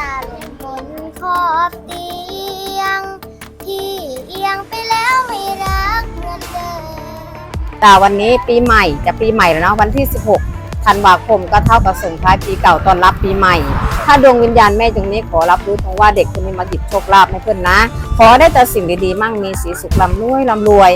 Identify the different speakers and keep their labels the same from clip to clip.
Speaker 1: ตาลงบนขอบเตียง ที่เอียงไปแล้วไม่รักเหมือนเดิม
Speaker 2: แต่วันนี้ปีใหม่จะปีใหม่แล้วเนาะวันที่ 16ธันวาคมก็เท่ากับส่งท้ายปีเก่าต้อนรับปีใหม่ ถ้าดวงวิญญาณแม่ตรงนี้ขอรับรู้ตรงว่าเด็กคนนี้มาหยิบโชคลาภให้เพื่อนนะ ขอได้แต่สิ่งดีๆ มั่งมีสีสุขลำรวยลำรวย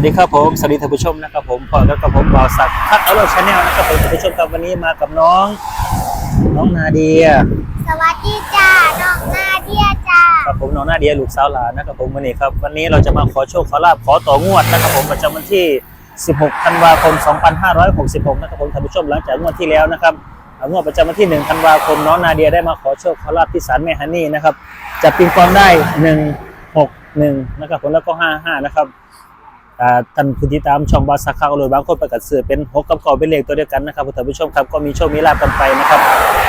Speaker 3: วัสดีครับผมสวัสดีท่านผู้ชมนะครับผมพอแล้วกับผมบาวสักพักเอาโลชาแนลนะครับผมท่านผู้ชมครับวันนี้มากับน้อง น้องนาเดีย
Speaker 1: สวัสดีจ้าน้องนาเดียจ้า
Speaker 3: ครับผมน้องนาเดียลูกสาวหลานนะครับผมวันนี้ครับวันนี้เราจะมาขอโชคขอลาบขอต่องวดนะครับผมประจำวันที่ 16 ธันวาคม 2566 นะครับผมท่านผู้ชมหลังจากงวดที่แล้วนะครับอ่างวดประจำวันที่ 1 ธันวาคมน้องนาเดียได้มาขอโชคขอลาบที่ศาลแม่ฮันนี่นะครับจับปิงปองได้ 161 นะครับผมแล้วก็ 55 นะครับอ่า ท่านผู้ที่ตามช่องบาสักข้าวเลยบางคนประกาศเสือเป็นหกกับเก่าเป็นเลขตัวเดียวกันนะครับท่านผู้ชมครับก็มีโชคมีลาภกันไปนะครับ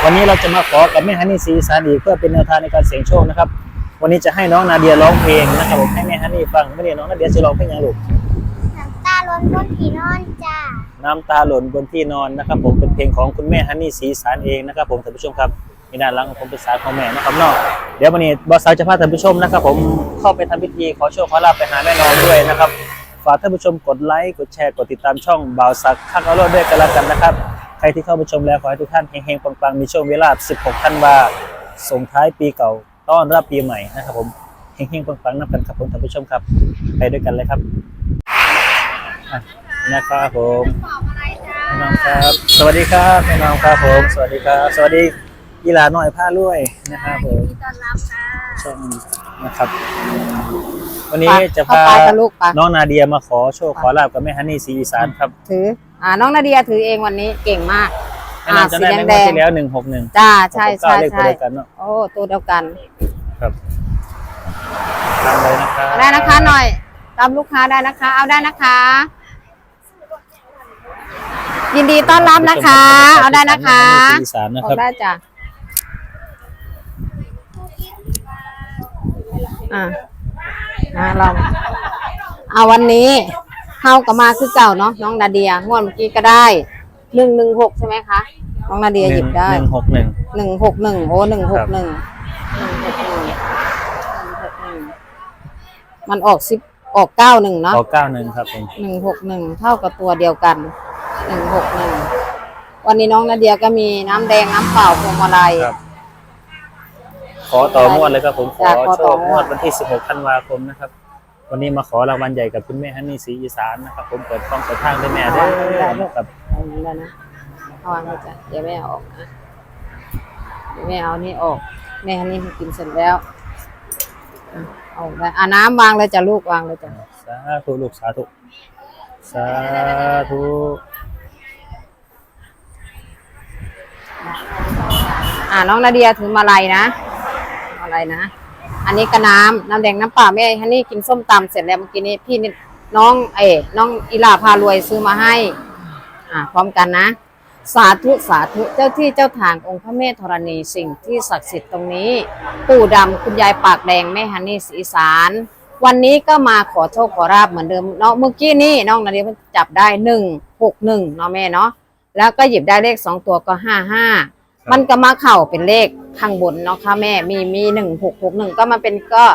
Speaker 3: วันนี้เราจะมาขอกับแม่ฮันนี่ศรีอีสานอีกเพื่อเป็นแนวทางในการเสี่ยงโชคนะครับวันนี้จะให้น้องนาเดียร้องเพลงนะครับผมให้แม่ฮันนี่ฟังไม่ได้น้องนาเดียจะร้องเพลงยังลูก
Speaker 1: น้ำตาล้นบนผีนอนจ้า
Speaker 3: น้ำตาหล่นบนที่นอนนะครับผมเป็นเพลงของคุณแม่ฮันนี่ศรีอีสานเองนะครับผมท่านผู้ชมครับมีด้านหลังของผมเป็นสายของแม่นะครับเนาะเดี๋ยววันนี้บอสสาวจะพาท่านผู้ชมนะครับผมเข้าไปทำพิธีขอโชคขอลาภไปหาแม่นอนด้วยนะครับ ฝากท่านผู้ชมกดไลค์กดแชร์กดติดตามช่องบ่าวสักข้างเอาโลดด้วยกันแล้วกันนะครับ ใครที่เข้ามาชมแล้วขอให้ทุกท่านเฮงๆปังๆมีโชคมีลาภ16ธันวาส่งท้ายปีเก่าต้อนรับปีใหม่นะครับผมเฮงๆปังๆนับกันครับผมท่านผู้ชมครับ ไปด้วยกันเลยครับอะนะครับผมแม่น้องครับ สวัสดีครับแม่น้องครับผม สวัสดีครับ สวัสดียีหลาหน่อยผ้าลุยนะครับผม
Speaker 1: ต้อนรับค่ะ
Speaker 3: ช่องนะครับ วันนี้จะ
Speaker 2: เข้า
Speaker 3: พา
Speaker 2: ไปกับลูกไป
Speaker 3: น้องนาเดียมาขอโชคขอลาบกับแม่ฮันนี่ศรีอีสานครับ
Speaker 2: ถือ อ่าน้องนาเดียถือเองวันนี้เก่งมาก
Speaker 3: แม่น้องจะได้ในงวดที่แล้วหนึ่งหกหนึ่ง
Speaker 2: จ้าใช่ใช่
Speaker 3: เลขตัว
Speaker 2: ใช่
Speaker 3: เดียวกันเนาะ
Speaker 2: โอ้ตัวเดียวกัน
Speaker 3: ครับตามเลยนะครับ
Speaker 2: ได้นะคะหน่อยตามลูกค้าได้นะคะ เอาได้นะคะ ยินดีต้อนรับนะคะ เอาได้นะคะ
Speaker 3: แม่ฮันนี่ศรีอีสานนะ
Speaker 2: เอา
Speaker 3: ครับ
Speaker 2: ได้จ้ะอะ มาลองเอาวันนี้เข้ากับมาคือเก่าเนาะน้องนาเดียงวดเมื่อกี้ก็ได้หนึ่งหนึ่งหกใช่ไหมคะน้องนาเดียหยิบได้
Speaker 3: หนึ่งหกหนึ่ง
Speaker 2: หนึ่งหกหนึ่งโอ้หนึ่งหกหนึ่งมันออกสิบออกเก้าหนึ่งเนาะ
Speaker 3: ขอเก้าหนึ่งครับผม
Speaker 2: หนึ่งหกหนึ่งเท่ากับตัวเดียวกันหนึ่งหกหนึ่งวันนี้น้องนาเดียก็มีน้ำแดงน้ำเปล่าพวงมาลัย
Speaker 3: ครับ ขอต่องวดเลยครับผมขอ
Speaker 2: จ้ะขอ
Speaker 3: โช
Speaker 2: ต่อ
Speaker 3: ค
Speaker 2: ง
Speaker 3: ง
Speaker 2: ว
Speaker 3: ว
Speaker 2: ด
Speaker 3: ดวันที่สิบหกธันวาคมนะครับ วันนี้มาขอรางวัลใหญ่กับคุณแม่ฮันนี่ศรีอีสานนะครับ ผมเปิดกล้องเปิดทางด้วยแม่เด้อนะครับ
Speaker 2: เอาอย่างนี้แล้วนะเอาวางไว้จ้ะเดี๋ยวแม่เอาออกนะเดี๋ยวแม่เอานี่ออกแม่อันนี้กินเสร็จแล้วอะเอาออกได้อะน้ำวางเลยจ้ะลูกวางเลยจ้ะ
Speaker 3: สาธุลูกสาธุสาธุ
Speaker 2: อ่าน้องนาเดียถือมาลัยนะ มาลัยนะ อันนี้ก็น้ำน้ำแดงน้ำเปล่าแม่ฮันนี่กินส้มตำเสร็จแล้วเมื่อกี้นี้พี่นี่น้องเอ๋น้องอีลาพารวยซื้อมาให้ อ่าพร้อมกันนะ สาธุสาธุเจ้าที่เจ้าทางองค์พระแม่ธรณีสิ่งที่ศักดิ์สิทธิ์ตรงนี้ ปู่ดำคุณยายปากแดงแม่ฮันนี่ศรีสานวันนี้ก็มาขอโชคขอราบเหมือนเดิมเนาะเมื่อกี้นี่น้องนาเดียจับได้หนึ่งหกหนึ่งเนาะแม่เนาะแล้วก็หยิบได้เลขสองตัวก็ห้าห้า มันก็มาเข่าเป็นเลขข้างบนเนาะค่ะแม่มีมีหนึ่งหกหกหนึ่งก็มาเป็นก็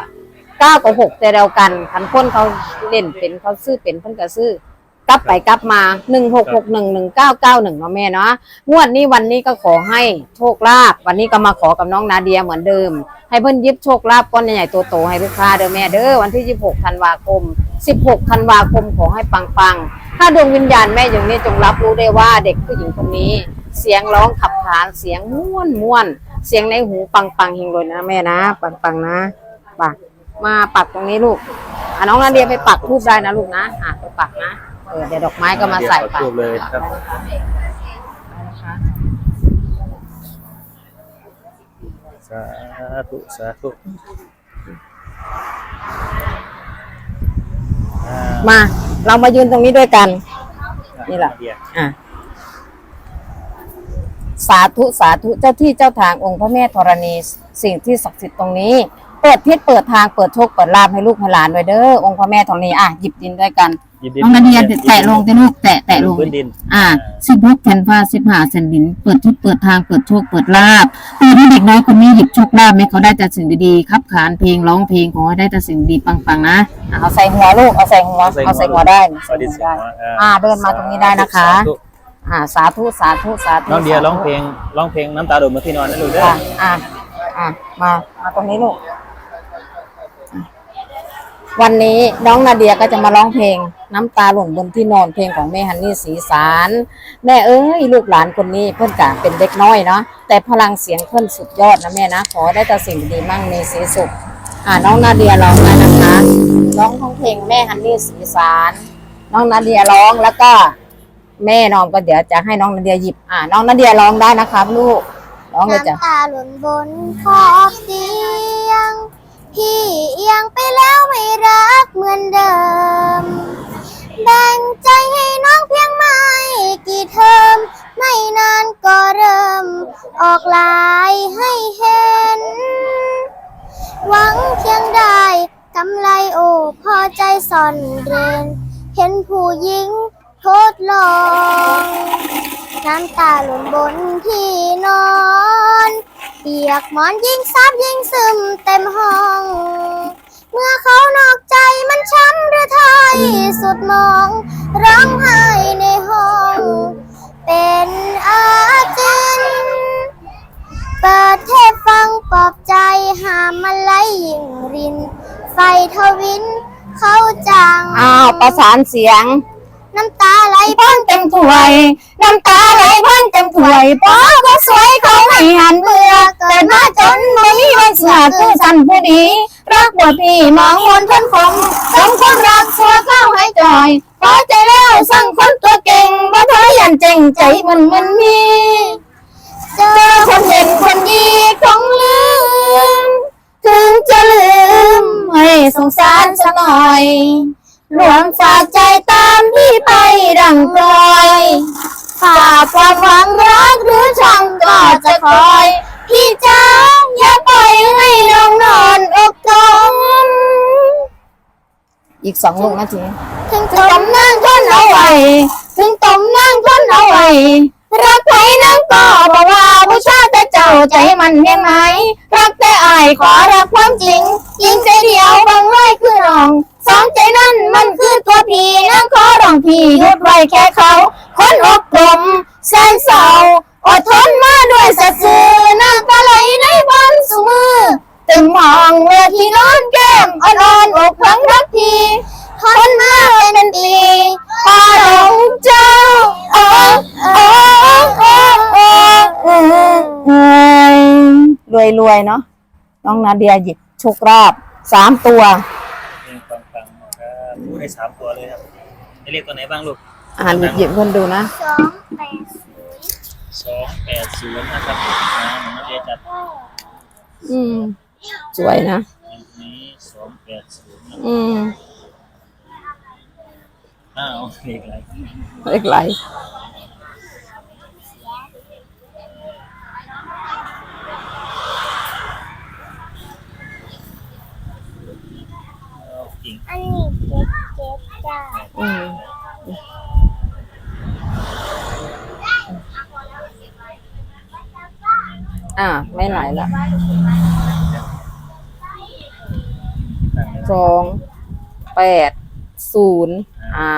Speaker 2: เก้ากับหกแต่เดียวกันคันคนเขาเล่นเป็นเขาซื้อเป็นเพิ่นก็ซื้อกลับไปกลับมาหนึ่งหกหกหนึ่งหนึ่งเก้าเก้าหนึ่งเนาะแม่เนาะงวดนี้วันนี้ก็ขอให้โชคลาภวันนี้ก็มาขอกับน้องนาเดียเหมือนเดิม ให้เพิ่นยิบโชคลาภก้อนใหญ่ๆโตๆให้ลูกค้าเด้อแม่เด้อวันที่ยี่หกธันวาคมสิบหกธันวาคมขอให้ปังๆ ถ้าดวงวิญญาณแม่อย่างนี้จงรับรู้ได้ว่าเด็กผู้หญิงคนนี้ เสียงร้องขับขานเสียงม่วนม่วนเสียงในหูปังปังเฮงเลยนะแม่นะปังปังนะปักมาปักตรงนี้ลูกอะน้องนาเดียไปปักทูบได้นะลูกนะอะไปปักนะเออเดี๋ยวดอกไม้ก็มาใส่
Speaker 3: ขอ
Speaker 2: ปัก
Speaker 3: ทูบเลยครับ
Speaker 2: นะคะ
Speaker 3: สาธุสาธุอ่า
Speaker 2: มาเรามายืนตรงนี้ด้วยกัน นี่แหละ
Speaker 3: เดีย
Speaker 2: อะ สาธุสาธุเจ้าที่เจ้าทางองค์พระแม่ธรณีสิ่งที่ศักดิ์สิทธิ์ตรงนี้ เปิดทิศเปิดทางเปิดโชคเปิดลาภให้ลูกให้หลานด้วยเด้อองค์พระแม่ธรณีอะหยิบดินด้วยกัน
Speaker 3: หยิบ
Speaker 2: น้องนาเดียแตะลงแต่ลูกแตะแตะลง
Speaker 3: พื้นดิน
Speaker 2: อ่าสิบหกแผ่นฟ้าสิบห้าแผ่นดิน เปิดทิศเปิดทางเปิดโชคเปิดลาภเปิดให้เด็กน้อยคนนี้หยิบโชคลาภให้เขาได้แต่สิ่งดีๆครับขานเพลงร้องเพลงขอให้ได้แต่สิ่งดีปังๆนะอะเอาใส่หัวลูกเอาใส่หัวเอาใส่หัวได้ใส่หัวได้ อ่าเดินมาตรงนี้ได้นะคะ
Speaker 3: สาธุ
Speaker 2: อ่าสาธุสาธุสาธุ
Speaker 3: น้องเดียร้องเพลงร้องเพลงน้ำตาหล่นมาที่นอนนะลูกเด้อ
Speaker 2: อ่าอ่าอ่ามามาตรงนี้ลูกอะวันนี้น้องนาเดียก็จะมาร้องเพลงน้ำตาหล่นบนที่นอนเพลงของแม่ฮันนี่สีสารแม่เอ้ยลูกหลานคนนี้เพื่อนกะเป็นเด็กน้อยเนาะแต่พลังเสียงเพื่อนสุดยอดนะแม่นะขอได้แต่สิ่งดีๆมั่งมีสีสุขอ่าน้องนาเดียร้องได้นะคะร้องของเพลงแม่ฮันนี่สีสาร น้องนาเดียร้องแล้วก็ แม่น้องก็เดี๋ยวจะให้น้องนาเดียหยิบ อ่า น้องนาเดียร้องได้นะครับลูกร้องเลยจ้ะ
Speaker 1: น้ำตาหล่นบนขอบเตียง พี่เอียงไปแล้วไม่รักเหมือนเดิม แบ่งใจให้น้องเพียงไม่กี่เทอม ไม่นานก็เริ่ม ออกลายให้เห็น หวังเพียงได้กำไรโอ้พอใจซ่อนเร้นเห็นผู้หญิง ทดลอง น้ำตาหล่นบนที่นอน เปียกหมอนยิ่งซับยิ่งซึมเต็มห้อง เมื่อเขานอกใจมันช้ำหรือไทยสุดมอง ร้องไห้ในห้อง เป็นอาจินเปิดเทปฟังปลอบใจหามมันไหลยิ่งริน ไฟทวิน เขาจัง
Speaker 2: อ้าวประสานเสียง
Speaker 1: น้ำตาไหล
Speaker 2: พันเต็มถ้วย น้ำตาไหลพันเต็มถ้วยป้อก็สวยเขาไม่หันเบื่อเกิดมาจนไม่มีวันเสือคือสันผู้ดีรักบวพี่มองมนทนคงสมความรักสัวเข้าให้จอยพอใจแล้วสั่งคนตัวเก่งว่าเธอยันเจงใจมันมันมี
Speaker 1: เจอ
Speaker 2: คนเห็นคนดีคงลืมถึงจะลืมให้สงสารสักหน่อยรวมฝาก งปลอยฝากความหวังรักหรือชังก็จะคอย พี่จ้าอย่าปล่อยให้น้องนอนอกจมอีกสองลูกนาที
Speaker 1: ถึง
Speaker 2: ถึงต้มนั่งทนเอาไว้ ถึงต้มนั่งทนเอาไว้ รักใครนั่งก็บอกว่าผู้ชายแต่เจ้าใจมันเพียงไหนรักแต่อายขอรักความจริงยิงใจเดียวบางไว้คือน้องสองใจนั่นมันคือตัวพี่นั่งขอร้องพี่หยุดไว้แค่เขาคนอกกลมแสนเศร้าอดทนมาด้วยสัตย์ซื่อน้ำตาไหลในบนสุมือ ตึงมองเมื่อที่นอนแก้มอ่อน วยรวยๆเนาะน้องนาเดียหยิบโชคราบสามตัว
Speaker 3: เพลงฟังๆนะครับพูดให้สามตัวเลยครับให้เรียกตัวไหนบ้างลูก
Speaker 2: อ่านหยิบหยิบเพื่อนดูนะ
Speaker 1: สองแปดศูนย์
Speaker 3: สองแปดศูนย์นะครับอ่าน้องเดียจัด
Speaker 2: อืม สวยนะ
Speaker 3: อันนี้สองแปดศูนย์นะ
Speaker 2: อืม
Speaker 3: อ้าวเลขอะไร
Speaker 2: เล็กไหล
Speaker 3: เอา จริง
Speaker 1: อันนี้เจ็ดเจ็ดจ้า
Speaker 2: อืมอ่า ไม่ไหลละ
Speaker 3: ตั้งเลย
Speaker 2: สองแปดศูนย์อ่า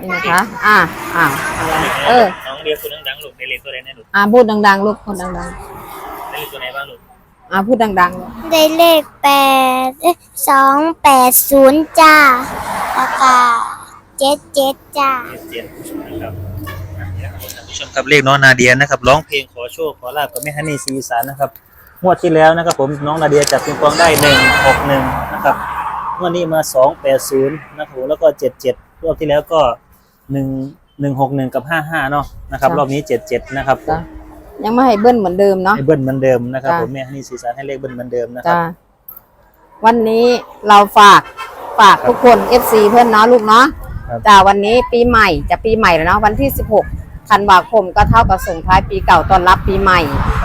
Speaker 2: นี่นะคะ อ่าอ่าอะไรเออ
Speaker 3: น้องเรียกตัวดังๆลูกได้เลขตัวไหนแน่ลูก
Speaker 2: อ่าพูดดังๆ ลูกพูดดัง
Speaker 3: ได้เลขตัวไหนบ้างลูก
Speaker 2: ๆ อ่าพูดดังๆลูก
Speaker 1: ได้เลขแปดเอ๊ะสองแปดศูนย์จ้าแล้วก็เจ็ดเจ็ดจ้า
Speaker 3: เจ็ดนะครับอะเดี๋ยวเราทำพิผู้ชมครับเลขน้องนาเดียนะครับร้องเพลงขอโชคขอลาบกับแม่ฮันนี่ศรีอีสานนะครับงวดที่แล้วนะครับผมน้องนาเดียจับปิงปองได้หนึ่งหกหนึ่งนะครับงวดนี้มาสองแปดศูนย์นะครับผมแล้วก็เจ็ดเจ็ดรอบที่แล้วก็หนึ่งหนึ่งหกหนึ่งกับห้าห้าเนาะนะครับ
Speaker 2: จ้ะ
Speaker 3: รอบนี้เจ็ดเจ็ดนะครับผม
Speaker 2: จ้ะ ยังไม่ให้เบิ้ลเหมือนเดิมเนาะ
Speaker 3: ให้เบิ้ลเหมือนเดิมนะครับ
Speaker 2: จ้ะ
Speaker 3: ผมแม่ฮันนี่ศรีอีสานให้เลขเบิ้ลเหมือนเดิมนะครั
Speaker 2: จ้า
Speaker 3: บ
Speaker 2: วันนี้เราฝากฝากทุกคน FC เพื่อนเนาะลูกเนาะ
Speaker 3: ครับ
Speaker 2: จ้าวันนี้ปีใหม่จะปีใหม่แล้วเนาะวันที่ 16ธันวาคมก็เท่ากับส่งท้ายปีเก่าต้อนรับปีใหม่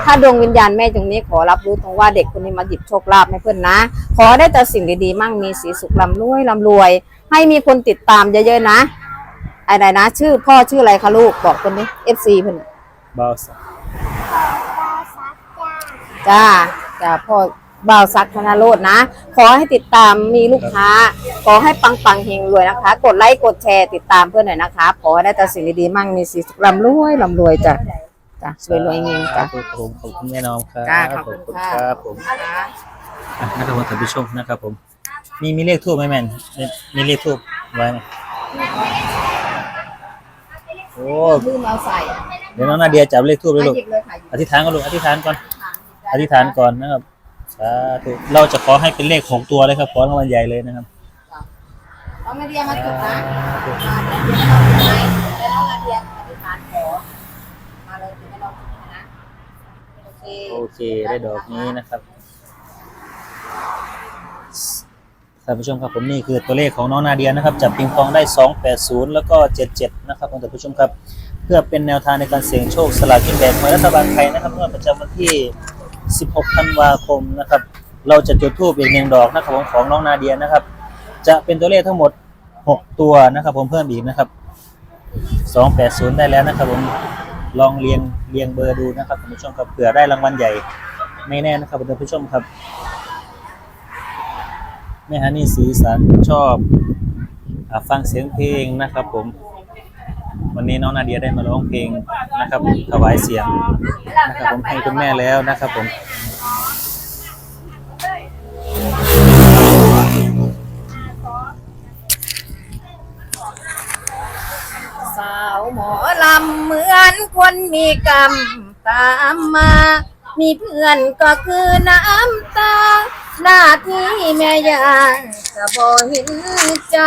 Speaker 2: ถ้าดวงวิญญาณแม่ตรงนี้ขอรับรู้ตรงว่าเด็กคนนี้มาหยิบโชคลาภให้เพื่อนนะ ขอได้แต่สิ่งดีๆ มั่งมีสีสุขลำรวยลำรวย ให้มีคนติดตามเยอะๆนะอะไรนะ ชื่อพ่อชื่ออะไรคะลูกบอกคนนี้ FC เพื่อน
Speaker 3: เบาสัก
Speaker 2: จ้าจ้าพ่อบ่าวซักธนาโรดนะ ขอให้ติดตามมีลูกค้า ขอให้ปังปังๆเฮงรวยนะคะ กดไลค์กดแชร์ติดตามเพื่อนหน่อยนะคะ ขอให้ได้แต่สิ่งดีๆมั่งมีสีสุขลำรวยลำรวยจ้ะจ้ะรวยรวยๆเฮงจ้ะ
Speaker 3: ครับผมขอบคุณแม่น้องครับ
Speaker 2: จ้าขอบคุณค่ะ
Speaker 3: ครับผมอะนะครับผมท่านผู้ชมนะครับผม มีมีเลขทูบไหมแม่นมีมีเลขทูบไว้ไหมโอ้
Speaker 2: ลืมเอาใส่
Speaker 3: เดี๋ยวน้องนาเดียจับเลขทูบเลย
Speaker 2: ให้
Speaker 3: ลูก
Speaker 2: หยิบเลยค่ะหยิบ
Speaker 3: อธิษฐานก่อนลูก อธิษฐานก่อน อธิษฐานก่อนนะครับ สาธุ เราจะขอให้เป็นเลขของตัวเลยครับขอรางวัลใหญ่เลยนะครับ
Speaker 2: น้องนาเดียมาจุดนะมาเดี๋ยวน้องนาเดียอธิษฐานขอ มาเลยถึงให้น้องนะโอเค
Speaker 3: โอเค ได้ดอกนี้นะครับ ท่านผู้ชมครับผมนี่คือตัวเลขของน้องนาเดียนะครับ จับปิงปองได้ 280 แล้วก็ 77 นะครับท่านผู้ชมครับ เพื่อเป็นแนวทางในการเสี่ยงโชคสลากกินแบ่งรัฐบาลไทยนะครับเมื่อประจำวันที่ 16 ธันวาคมนะครับ เราจะจุดธูปอีกหนึ่งดอกนะครับผมของน้องนาเดียนะครับ จะเป็นตัวเลขทั้งหมด 6 ตัวนะครับ ผมเพิ่มอีกนะครับ 280 ได้แล้วนะครับผมลองเรียงเรียงเบอร์ดูนะครับท่านผู้ชมครับเผื่อได้รางวัลใหญ่ไม่แน่นะครับท่านผู้ชมครับแม่ฮันนี่สีสันชอบอฟังเสียงเพลงนะครับผม วันนี้น้องนาเดียได้มาร้องเพลงนะครับถวายเสียงนะครับผมให้คุณแม่แล้วนะครับผม
Speaker 2: สาวหมอลำเหมือนคนมีกรรมตามมา มีเพื่อนก็คือน้ำตา หน้าที่แม่ยางจะบ่เห็นใจ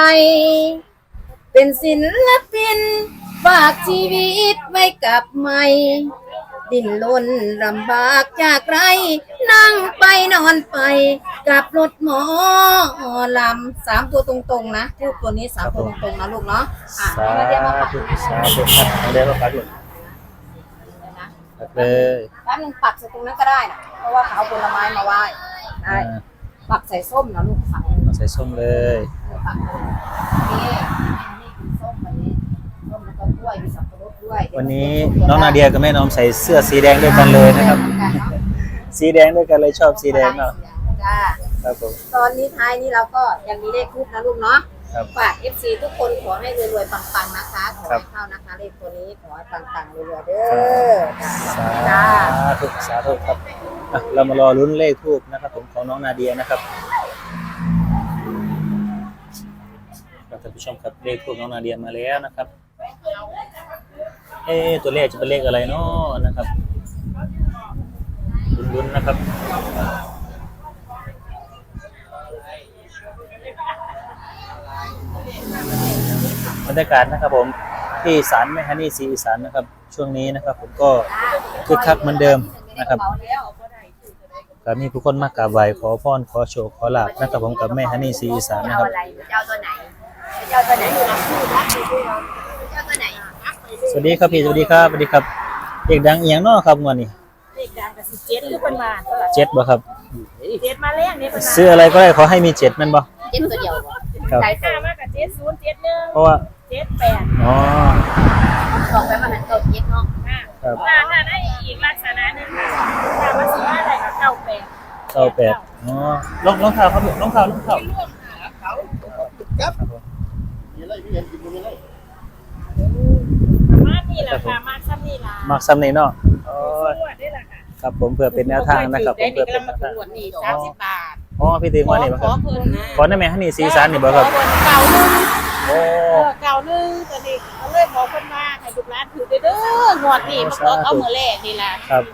Speaker 2: เป็นศิลปินฝากชีวิตไว้กับไม่ ดิ้นรนลำบากจากไร นั่งไปนอนไป กับรถหมอลำสามตัวตรงๆนะทูกตัวนี้สามตัวตรงๆนะลูกเนาะอะ
Speaker 3: สา
Speaker 2: เอามาเรียมาปัก
Speaker 3: ธุสาธุครับน้องเดียก็ปักเลย
Speaker 2: นะ
Speaker 3: ปักเลย
Speaker 2: แป๊บนึงปักใส่ตรงนั้นก็ได้นะเพราะว่าเขาเอาผลไม้มาไหว้ได้ปักใส่ส้มนะลูกปัก
Speaker 3: เอาใส่ส้มเลย
Speaker 2: ปักนี่ ส้มแล้วก็กล้วยมีสับปะรดด้วย
Speaker 3: วันนี้น้องนาเดียกับแม่น้อมใส่เสื้อสีแดงด้วยกันเลยนะครับ สีแดงด้วยกันเลยชอบสีแดงเนาะ
Speaker 2: จ้า
Speaker 3: ครับผม
Speaker 2: ตอนนี้ท้ายนี้เราก็ยังมีเลขคูปนะลูกเนาะ
Speaker 3: ครับ
Speaker 2: ฝาก FC ทุกคนขอให้รวยๆปังๆนะคะขอ
Speaker 3: ครั
Speaker 2: ให้
Speaker 3: บ
Speaker 2: เข้านะคะเลขตัวนี้ขอให้ปังๆรวยๆเด้อ
Speaker 3: สา
Speaker 2: จ้า
Speaker 3: ธุสาธุครับอะเรามารอลุ้นเลขทูบนะครับผมของน้องนาเดียนะครับครับท่านผู้ชมครับเลขทูบน้องนาเดียมาแล้วนะครับ เอ๊ตัวเลขจะเป็นเลขอะไรเนาะนะครับลุ้นๆนะครับบรรยากาศนะครับผมที่ศาลแม่ฮันนี่ศรีสานนะครับ ช่วงนี้นะครับ ผมก็คึกคักเหมือนเดิมนะครับก็มีผู้คนมากราบไหว้ขอพรขอโชคขอลาบนะครับผมกับแม่ฮันนี่ศรีสานนะครับ
Speaker 2: เจ้าตัวไหนเจ้าตัวไหนเจ้าตัวไหน
Speaker 3: สวัสดีครับพี่สวัสดีครับสวัสดีครับเด็กดังเอียงเนาะครับงวันนี้
Speaker 4: เลขดังกับสิบเจ็ดคือเป็นมาเท่าไหร่
Speaker 3: เจ็ดบ่ครับ
Speaker 4: เจ็ดมาแรงนี่เป็นมา
Speaker 3: ซื้ออะไรก็ได้ขอให้มีเจ็ดแมันบ่
Speaker 2: เจ็ดตัวเดียว
Speaker 3: ครับ
Speaker 4: สายห้ามากกับเจ็ดศูนย์เจ็ดหนึ่ง
Speaker 3: เพราะว่า
Speaker 4: เจ็ดแปด
Speaker 3: อ๋อ
Speaker 2: สองไปมาหันเก้าเจ็ดเนาะ
Speaker 4: ห้า
Speaker 3: ครับ
Speaker 4: มาถ้าได้อีกลักษณะหนึ่งถ้ามาสิว่าอะไรกับเก้าแปด
Speaker 3: เก้าแปดอ๋อรองรองเท้าครับรองเท้ารองเท้า
Speaker 4: มา นี่แหละค่ะมาซ้ำนี่ล่ะ
Speaker 3: มักซ้ำนี่เนาะอ๋อ
Speaker 4: สวดได้ละค่ะ
Speaker 3: ครับผมเพื่อเป็นแนวทางนะครับผมเพื่อเป็นแนวทาง
Speaker 4: นี่สามสิบบาท
Speaker 3: อ๋อพี่ถึงว่านี่บ่
Speaker 4: ข
Speaker 3: ครั
Speaker 4: อบเพิ่นนะ
Speaker 3: ขอได้ไหมฮันนี่สีสันนี่บ่ครับ
Speaker 4: เก่าหนึ่ง
Speaker 3: โอ้
Speaker 4: เออเก่าหนึ่งตอนนี้เขาเลยบอกเพิ่นว่าให้ลูกหลานถือเด้อเด้องวดนี่มาขอเอามือแรกนี่ล่ะ
Speaker 3: ครับ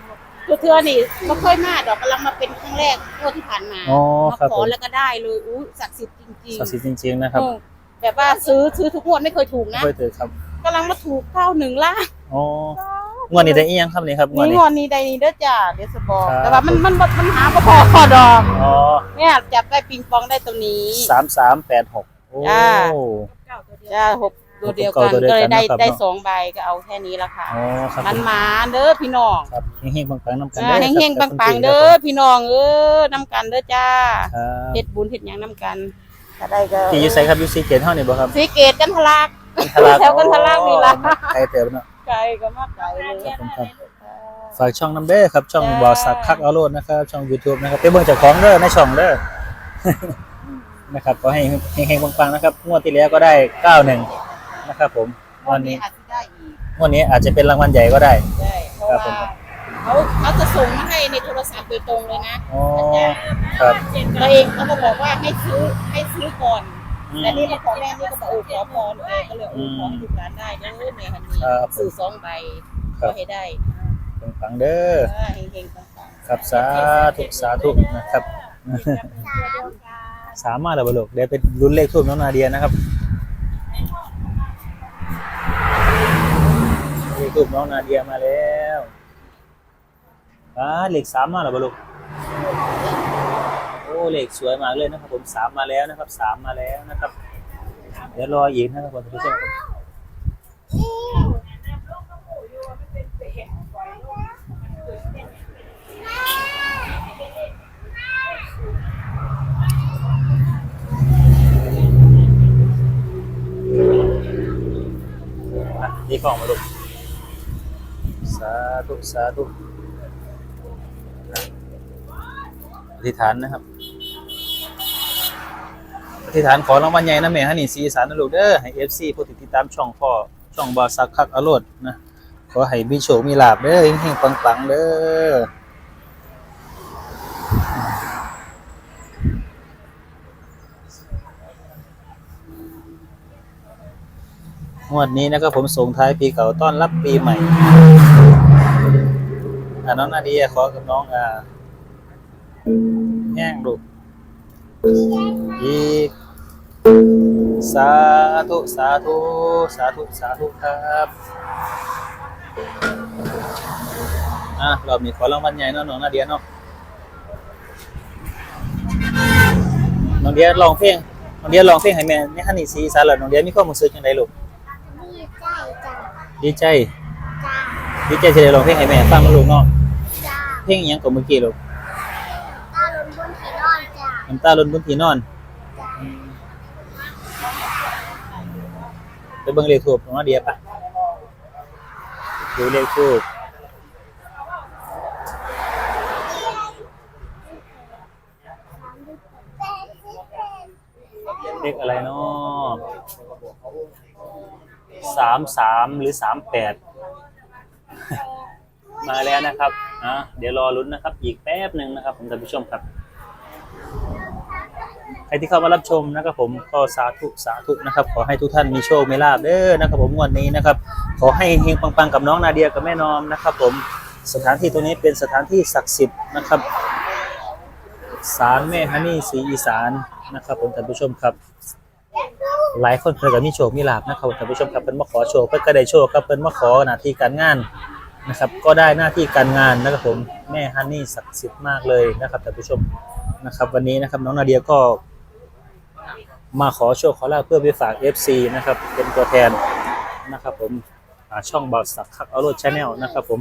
Speaker 4: ตัวเธอนี่ไม่ค่อยมาดอกกำลังมาเป็นครั้งแรกงวดที่ผ่านมา
Speaker 3: อ๋อ
Speaker 4: มา
Speaker 3: ครับ
Speaker 4: ขอ
Speaker 3: ผม
Speaker 4: แล้วก็ได้เลยอู้ศักดิ์สิทธิ์จริง
Speaker 3: ศักดิ์สิทธิ์จริงๆ
Speaker 4: ๆ
Speaker 3: นะครับ
Speaker 4: เออแบบว่าซื้อซื้อทุกงวดไม่เคยถูกนะ
Speaker 3: ค่อยเตือนครับ
Speaker 4: กำลังมาถูกเก้าหนึ่งล่า
Speaker 3: อ๋องวดนี้ได้อีหยังครับนี่ครับงวด
Speaker 4: นี่
Speaker 3: นี้
Speaker 4: งวดนี้ได้นี่เด้อจ้าเดี๋ยวจะบอก
Speaker 3: ครับ
Speaker 4: แต่ว่ามันมันมันมันหาบ่พอพอดอก
Speaker 3: อ๋อ
Speaker 4: เนี่ยจับได้ปิงปองได้ตัวนี้
Speaker 3: สามสามแปดหกโอ้
Speaker 4: จ้า จ้าหกตัวเดียวกัน
Speaker 3: ตัวเดียว
Speaker 4: ก็
Speaker 3: กัน
Speaker 4: เลยได้
Speaker 3: นะครับ
Speaker 4: ได้
Speaker 3: เนาะ
Speaker 4: สองใบก็เอาแค่นี้ละค่ะ
Speaker 3: อ๋อครับ
Speaker 4: มัน
Speaker 3: ผม
Speaker 4: มาเด้อพี่น้อง
Speaker 3: ครับเฮงๆปังๆน้ำกัน
Speaker 4: อ่า
Speaker 3: เด้อ
Speaker 4: เฮงๆ
Speaker 3: ครับ
Speaker 4: ปังๆเด้อพี่น้องเออน้ำกันเด้อจ้า
Speaker 3: ครับ
Speaker 4: เฮ็ดบุญเฮ็ดหยังน้ำกันถ้าได้ก็
Speaker 3: ที่อยูไซครับอยูซีเกตเท่านี่บ่ครับ
Speaker 4: สีเกตกันทะลัก
Speaker 3: กันทะลัก
Speaker 4: แถวกันทะลักนี่ล่ะ
Speaker 3: ใครเติมเนาะ
Speaker 4: ไกลก็มากไกลเลย
Speaker 3: ผมครับฝากช่องน้ำเด้อครับ ช่อง
Speaker 4: จ้า
Speaker 3: บอสักคักเอาโลดนะครับ ช่อง YouTube นะครับไปเบิ่งเจากของเด้อในช่องเด้อนะครับขอให้เฮงๆปังๆนะครับงวดที่แล้วก็ได้91นะครับ ผมงวดนี้
Speaker 4: อาจจะได้อีก
Speaker 3: งวดนี้อาจจะเป็นรางวัลใหญ่ก็ได้
Speaker 4: ได้เพราะ
Speaker 3: ครับ
Speaker 4: ว่า
Speaker 3: ผม
Speaker 4: เขาเขาจะส่งมาให้ในโทรศัพท์โดยตรงเลยนะ
Speaker 3: อ๋อครับ
Speaker 4: ตัวเองเขาก็บอกว่าให้ซื้อให้ซื้อก่อน
Speaker 3: อืม
Speaker 4: แต่นี่มาขอแม่นี่ก็บอกโอ้ขอพรเองก็เลยโอ้ขอให้ลูกหลานได้เด้อเนี่ยคันนี้
Speaker 3: ครับ
Speaker 4: สื่อสองใบ
Speaker 3: ครั
Speaker 4: ก็
Speaker 3: บ
Speaker 4: ให้ได้
Speaker 3: ปังๆเด้อ
Speaker 4: อ่าเฮงๆปัง
Speaker 3: ครับสาธุสาธุนะครับสามารถแล้วบ่ลูกเดี๋ยวไปลุ้นเลขทูบน้องนาเดียนะครับเลขทูบน้องนาเดียมาแล้วอ่าเลขสามมาแล้วบ่ลูกโอ้ เลขสวยมากเลยนะครับผมสามมาแล้วนะครับสามมาแล้วนะครับ เดี๋ยวรออีกนะครับผมท่านผู้ชมครับอะนี่กล่องมาลูกสาธุสาธุอธิษฐานนะครับ ธิษฐานขอรางวัลใหญ่นะแม่ฮันนี่สีสานนะลูกเด้อให้ FC ผู้ติดตามช่องพ่อช่องบาซักคักอรรถนะขอให้มีโชคมีลาบเด้อเฮงๆปังๆเด้อวดนี้นะครับผมส่งท้ายปีเก่าต้อนรับปีใหม่อะน้องนาเดียขอกับน้องอ่าแห้งลูกอีก สาธุ สาธุ สาธุ สาธุครับอะรอบนี้ขอรางวัลใหญ่เนาะน้องนาเดียเนาะน้องเดียลองเพลงน้องเดียลองเพลงให้แม่นี่ฮันนี่สีสารแล้วน้องเดียมีความรู้สึกยังไงลูก
Speaker 1: ดีใจจ้ะ
Speaker 3: ดีใจ
Speaker 1: จ้า
Speaker 3: ดีใจที่ได้ลองเพลงให้แม่ฟังมาลูกเนาะ
Speaker 1: จ้า
Speaker 3: เพลงอิหยังกับเมื่อกี้ลูก
Speaker 1: ตาล้นบนที่นอนจ้า
Speaker 3: น้ำตาล้นบนที่นอน
Speaker 1: จ้า
Speaker 3: ไปเบิ่งเลขทูบน้องนาเดียปะดูเลขทูบเลขอะไรเนาะสามสามหรือสามแปดมาแล้วนะครับอะเดี๋ยวรอลุ้นนะครับ อีกแป๊บหนึ่งนะครับผมท่านผู้ชมครับ ใครที่เข้ามารับชมนะครับผมก็สาธุสาธุนะครับ ขอให้ทุกท่านมีโชคมีลาบเด้อนะครับผมงวดนี้นะครับ ขอให้เฮงปังๆกับน้องนาเดียกับแม่นอมนะครับ ผมสถานที่ตรงนี้เป็นสถานที่ศักดิ์สิทธิ์นะครับศาลแม่ฮันนี่ศรีอีสานนะครับผมท่านผู้ชมครับ หลายคนเพิ่นก็มีโชคมีลาบนะครับท่านผู้ชมครับเพิ่นมาขอโชคเพิ่นก็ได้โชคครับเพิ่นมาขอหน้าที่การงานนะครับ ก็ได้หน้าที่การงานนะครับผมแม่ฮันนี่ศักดิ์สิทธิ์มากเลยนะครับท่านผู้ชม นะครับ วันนี้นะครับน้องนาเดียก็ มาขอโชคขอลาบเพื่อไปฝาก FC นะครับ เป็นตัวแทนนะครับ ผมอ่าช่องบอสสักคักเอาโรดชาแนลนะครับ ผม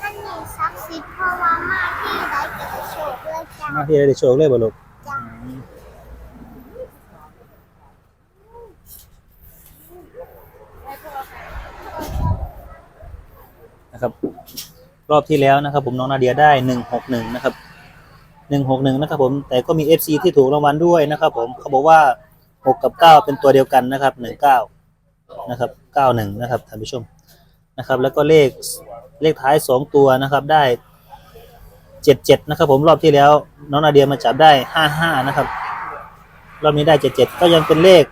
Speaker 1: ท่านนี้ศักดิ์สิทธิ์เพราะว่ามาที่ใดก็จะโชคเลยจ้า
Speaker 3: มาที่ได้โชคเลยบ่ลูก
Speaker 1: จ้า
Speaker 3: นะครับ รอบที่แล้วนะครับ ผมน้องนาเดียได้หนึ่งหกหนึ่งนะครับ หนึ่งหกหนึ่งนะครับผมแต่ก็มี FC ที่ถูกรางวัลด้วยนะครับ ผมเขาบอกว่าหกกับเก้าเป็นตัวเดียวกันนะครับหนึ่งเก้านะครับเก้าหนึ่งนะครับท่านผู้ชมนะครับ แล้วก็เลขเลขท้ายสองตัวนะครับได้เจ็ดเจ็ดนะครับ ผมรอบที่แล้วน้องนาเดียมาจับได้ห้าห้านะครับ รอบนี้ได้เจ็ดเจ็ดก็ยังเป็นเลข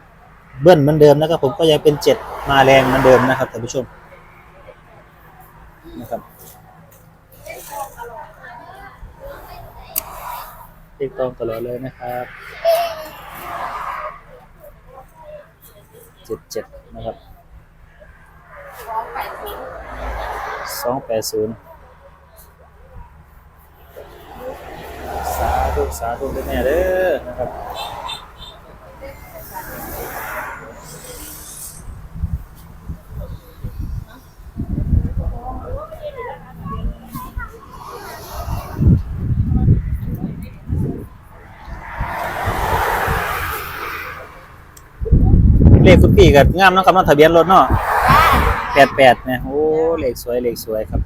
Speaker 3: เบิ้ลเหมือนเดิมนะครับ ผมก็ยังเป็นเจ็ดมาแรงเหมือนเดิมนะครับท่านผู้ชมนะครับ ติ๊กตองตลอดเลยนะครับเจ็ดเจ็ดนะครับสองแปดศูนย์สาธุสาธุด้วยแม่เด้อนะครับ ขคุณพี่กับงามเนาะครับเนาะทะเบียนรถเนาะแปดแปดเนี่ยโอ้เลขสวยเลขสวยครับ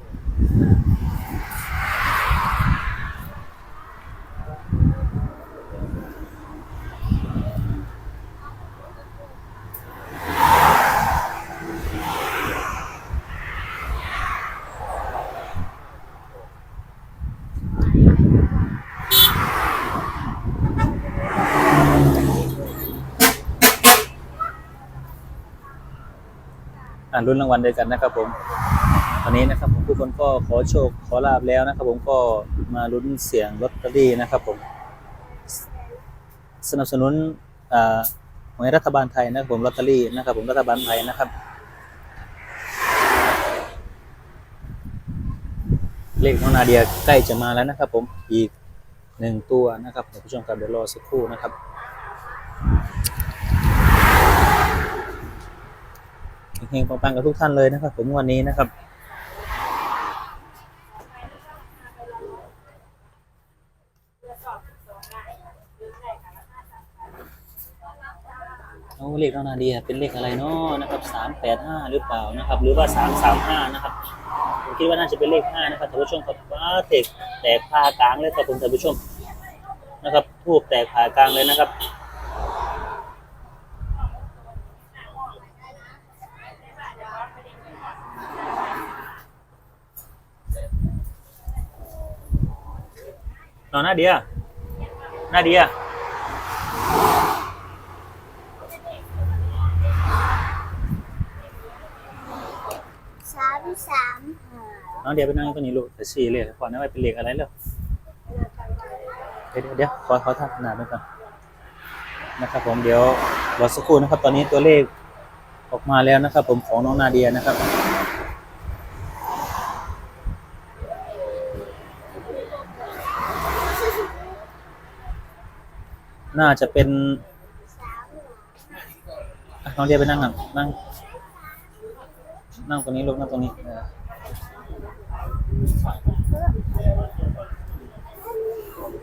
Speaker 3: อ่ารุ่นรางวัลด้วยกันนะครับผมวันนี้นะครับผมทุกคนก็ขอโชคขอลาบแล้วนะครับ ผมก็มาลุ้นเสียงลอตเตอรี่นะครับผมสนับสนุนอ่าหวยรัฐบาลไทยนะครับผมลอตเตอรี่นะครับ ผมรัฐบาลไทยนะครับ เลขน้องนาเดียใกล้จะมาแล้วนะครับ ผมอีกหนึ่งตัวนะครับท่านผู้ชมครับเดี๋ยวรอสักครู่นะครับ เฮงๆปังๆกับทุกท่านเลยนะครับผมวันนี้นะครับโอ้เลขน้องนาเดียเป็นเลขอะไรเนาะนะครับสามแปดห้าหรือเปล่านะครับ หรือว่าสามสามห้านะครับผมคิดว่าน่าจะเป็นเลขห้านะครับท่านผู้ชมครับว้าเตกแตกพากลางเลยครับผมท่านผู้ชมนะครับทูบแตกพากลางเลยนะครับ น้องนาเดียนาเดีย
Speaker 1: สามสามห้า
Speaker 3: น้องเดียไปนั่งตรงนี้ลูกแต่สี่เลยขอนั่งไปเป็นเลขอะไรเลยเดี๋ยวเดี๋ยวขอขอทำขนาดด้วยกันนะครับผมเดี๋ยวรอสักครู่นะครับ ตอนนี้ตัวเลขออกมาแล้วนะครับ ผมของน้องนาเดียนะครับ น่าจะเป็นอะน้องเดียไปนั่งก่อนนั่ง นั่งตรงนี้ลูกนั่งตรงนี้เออ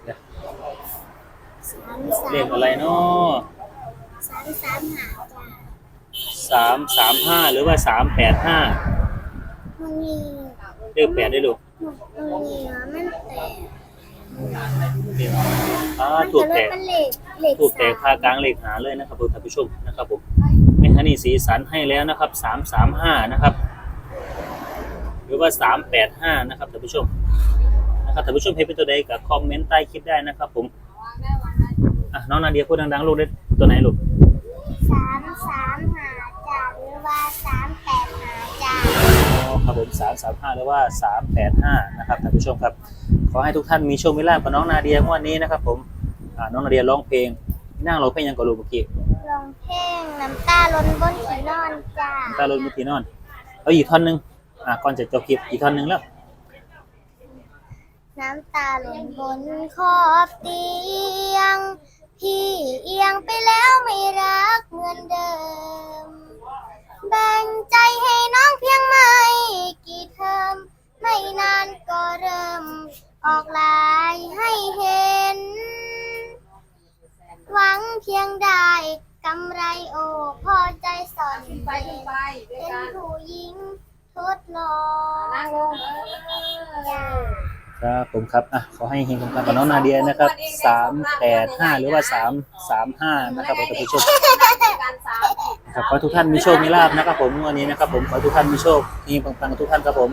Speaker 3: เดี๋ยว
Speaker 1: สามสา
Speaker 3: เล
Speaker 1: ม
Speaker 3: ขอะไรเนาะ
Speaker 1: สามสามห้าจ้ะ
Speaker 3: สามสามห้าหรือว่าสามแปดห้า
Speaker 1: มันมี
Speaker 3: เลขแปดได้ลูก
Speaker 1: มันมีนะมันแต ก
Speaker 3: อ่า
Speaker 1: มัน
Speaker 3: ถูก
Speaker 1: จะ
Speaker 3: แต
Speaker 1: เริ่ม
Speaker 3: ก
Speaker 1: เป็นเหล็กเหล็ก
Speaker 3: ถูกแตก
Speaker 1: สา
Speaker 3: พามกลางเลขหาเลยนะครับท่านผู้ชมนะครับผมแม่ฮันนี่สีสันให้แล้วนะครับสามสามห้านะครับ หรือว่าสามแปดห้านะครับท่านผู้ชมนะครับท่านผู้ชมเห็นเป็นตัวใดกับคอมเมนต์ใต้คลิปได้นะครับ ผมอะน้องนาเดียพูดดังๆลูกได้ตัวไหนลูก
Speaker 1: สามสามห้าจ้ะหรือว่าสามแปดห้าจ้ะ
Speaker 3: อ๋อครับผมสามสามห้าหรือว่าสามแปดห้านะครับท่านผู้ชมครับ ขอให้ทุกท่านมีโชคมีลาภกับน้องนาเดียงวันนี้นะครับ ผมอ่าน้องนาเดียร้องเพลงนั่งร้องเพลงยังกับลูกเมื่อกี้
Speaker 1: ลงเพลงน้ำตาล้นบนที่นอนจ้ะ
Speaker 3: ตาลุนเมื่อกี้นอนเอาอีกท่อนหนึ่งอ่าก่อนจะจบคลิปอีกท่อนหนึ่งแล้ว
Speaker 1: น้ำตาล้นบนขอบเตียง พี่เอียงไปแล้วไม่รักเหมือนเดิม แบ่งใจให้น้องเพียงไม่กี่เทอมไม่นานก็เริ่ม ออกลายให้เห็น หวังเพียงได้กำไรโอพอใจสอนไปเป็นผู้หญิงทดลอง
Speaker 3: ครับผมครับอะขอให้เฮงๆกับน้องนาเดียนะครับสามแปดห้าหรือว่าสามสามห้านะครับผมท่านผู้ชมครับขอให้ทุกท่านมีโชคมีลาภนะครับผมวันนี้นะครับผมขอให้ทุกท่านมีโชคเฮงปังๆกับทุกท่านครับผม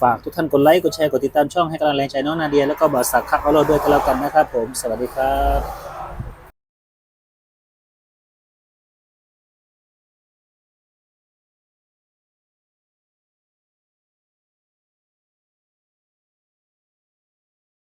Speaker 3: ฝากทุกท่านกดไลค์กดแชร์กดติดตามช่องให้กำลังแรงใจน้องนาเดียแล้วก็บอสสักคักเอาโลดด้วยกันแล้วกันนะครับผม สวัสดีครับ